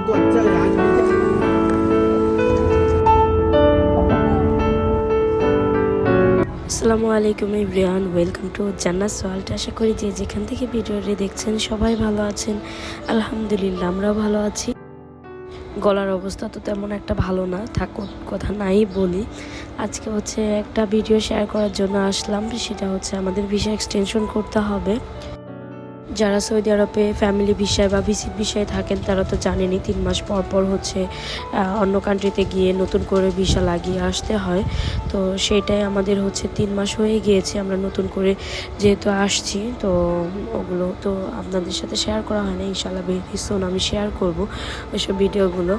तो अच्छा है आज भी আসসালামু আলাইকুম ইব্রিয়ান ওয়েলকাম টু জান্নাত ওয়ার্ল্ড আশা করি যে যেখান থেকে ভিডিওটি দেখছেন সবাই ভালো আছেন আলহামদুলিল্লাহ আমরাও ভালো আছি গলার অবস্থা তো তেমন একটা ভালো না থাকুক কথা নাই বলি আজকে হচ্ছে একটা ভিডিও শেয়ার করার জন্য আসলাম সেটা হচ্ছে আমাদের ভিসা এক্সটেনশন করতে হবে যারা সৌদি আরবে ফ্যামিলি বিষয় বা ভিসিট বিষয়ে থাকেন, তারা তো জানেনই তিন মাস পর পর হচ্ছে অন্য কান্ট্রিতে গিয়ে নতুন করে ভিসা লাগিয়ে আসতে হয়। তো সেটাই আমাদের হচ্ছে তিন মাস হয়ে গিয়েছে, আমরা নতুন করে যেহেতু আসছি, তো ওগুলো তো আপনাদের সাথে শেয়ার করা হয় না ইনশাল্লাহ ভীষণ আমি শেয়ার করব ওইসব ভিডিওগুলো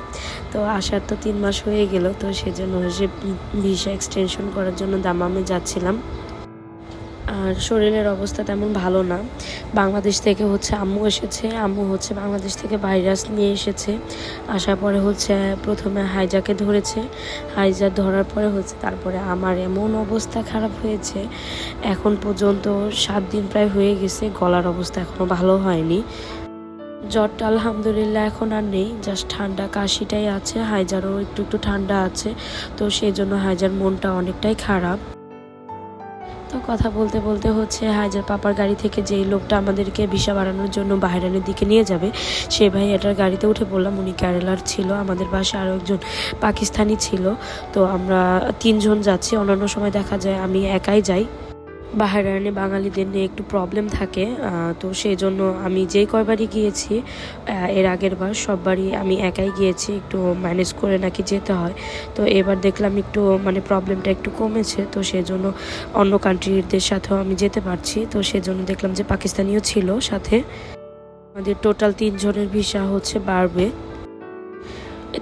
তো আসার তো তিন মাস হয়ে গেল, তো সেজন্য হচ্ছে ভিসা এক্সটেনশন করার জন্য দামামে যাচ্ছিলাম। আর শরীরের অবস্থা তেমন ভালো না। বাংলাদেশ থেকে হচ্ছে আম্মু এসেছে। আম্মু হচ্ছে বাংলাদেশ থেকে ভাইরাস নিয়ে এসেছে। আসার পরে হচ্ছে প্রথমে হাইজাকে ধরেছে। হাইজা ধরার পরে হচ্ছে তারপরে আমার এমন অবস্থা খারাপ হয়েছে। এখন পর্যন্ত সাত দিন প্রায় হয়ে গেছে, গলার অবস্থা এখনও ভালো হয়নি। জ্বরটা আলহামদুলিল্লাহ এখন আর নেই জাস্ট ঠান্ডা কাশিটাই আছে, হাইজারও একটু একটু ঠান্ডা আছে। তো সেই জন্য হাইজার মনটা অনেকটাই খারাপ। তো কথা বলতে বলতে হচ্ছে হাজার পাপার গাড়ি থেকে যেই লোকটা আমাদেরকে ভিসা বাড়ানোর জন্য বাহিরানের দিকে নিয়ে যাবে সেই ভাই এটার গাড়িতে উঠে বললাম, উনি কেরালার ছিল, আমাদের পাশে আরও একজন পাকিস্তানি ছিল। তো আমরা তিনজন যাচ্ছি, অন্যান্য সময় দেখা যায় আমি একাই যাই। বাহারানে বাঙালিদের নিয়ে একটু প্রবলেম থাকে তো সেই জন্য আমি যেই কয়বারই গিয়েছি এর আগের বার সববারই আমি একাই গিয়েছি, একটু ম্যানেজ করে নাকি যেতে হয়। তো এবার দেখলাম একটু মানে প্রবলেমটা একটু কমেছে, তো সেই জন্য অন্য কান্ট্রিদের সাথেও আমি যেতে পারছি। তো সেজন্য দেখলাম যে পাকিস্তানিও ছিল সাথে। আমাদের টোটাল তিনজনের ভিসা হচ্ছে বাড়বে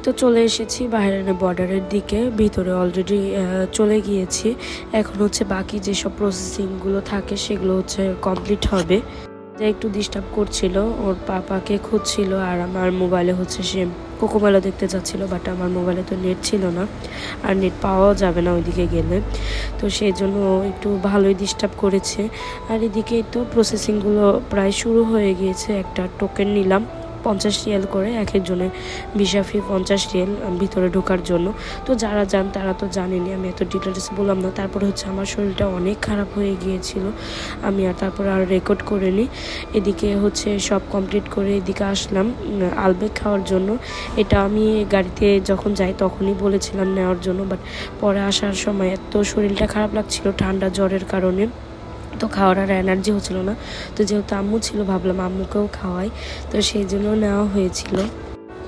তো চলে এসেছি বাহিরানের বর্ডারের দিকে। ভিতরে অলরেডি চলে গিয়েছি। এখন হচ্ছে বাকি যেসব প্রসেসিংগুলো থাকে সেগুলো হচ্ছে কমপ্লিট হবে। যে একটু ডিস্টার্ব করছিল, ওর পাপাকে খুঁজছিল আর আমার মোবাইলে হচ্ছে সে কোকোমেলা দেখতে যাচ্ছিল বাট আমার মোবাইলে তো নেট ছিল না। আর নেট পাওয়াও যাবে না ওইদিকে গেলে। তো সেই জন্য একটু ভালোই ডিস্টার্ব করেছে। আর এদিকে তো প্রসেসিংগুলো প্রায় শুরু হয়ে গিয়েছে। একটা টোকেন নিলাম। পঞ্চাশ রিয়াল করে এক একজনের ভিসা ফি পঞ্চাশ রিয়াল ভিতরে ঢোকার জন্য। তো যারা যান তারা তো জানেনি আমি এত ডিটেলস বললাম না। তারপরে হচ্ছে আমার শরীরটা অনেক খারাপ হয়ে গিয়েছিল। আমি আর তারপরে আর রেকর্ড করে নিই এদিকে হচ্ছে সব কমপ্লিট করে এদিকে আসলাম উম, আলবেক খাওয়ার জন্য। এটা আমি গাড়িতে যখন যাই তখনই বলেছিলাম নেওয়ার জন্য বাট পরে আসার সময় এত শরীরটা খারাপ লাগছিল ঠান্ডা জ্বরের কারণে। তো খাওয়ার আর এনার্জি হচ্ছিল না। তো যেহেতু আম্মু ছিল, ভাবলাম আম্মুকেও খাওয়াই। তো সেই জন্য নেওয়া হয়েছিল।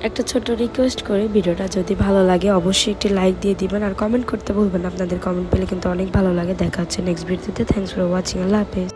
একটা ছোট রিকোয়েস্ট করে ভিডিওটা যদি ভালো লাগে, অবশ্যই একটি লাইক দিয়ে দিবেন। আর কমেন্ট করতে ভুলবেন আপনাদের কমেন্ট পেলে কিন্তু অনেক ভালো লাগে। দেখা হচ্ছে নেক্সট ভিডিওতে থ্যাংকস ফর ওয়াচিং আল্লাহ হাফেজ।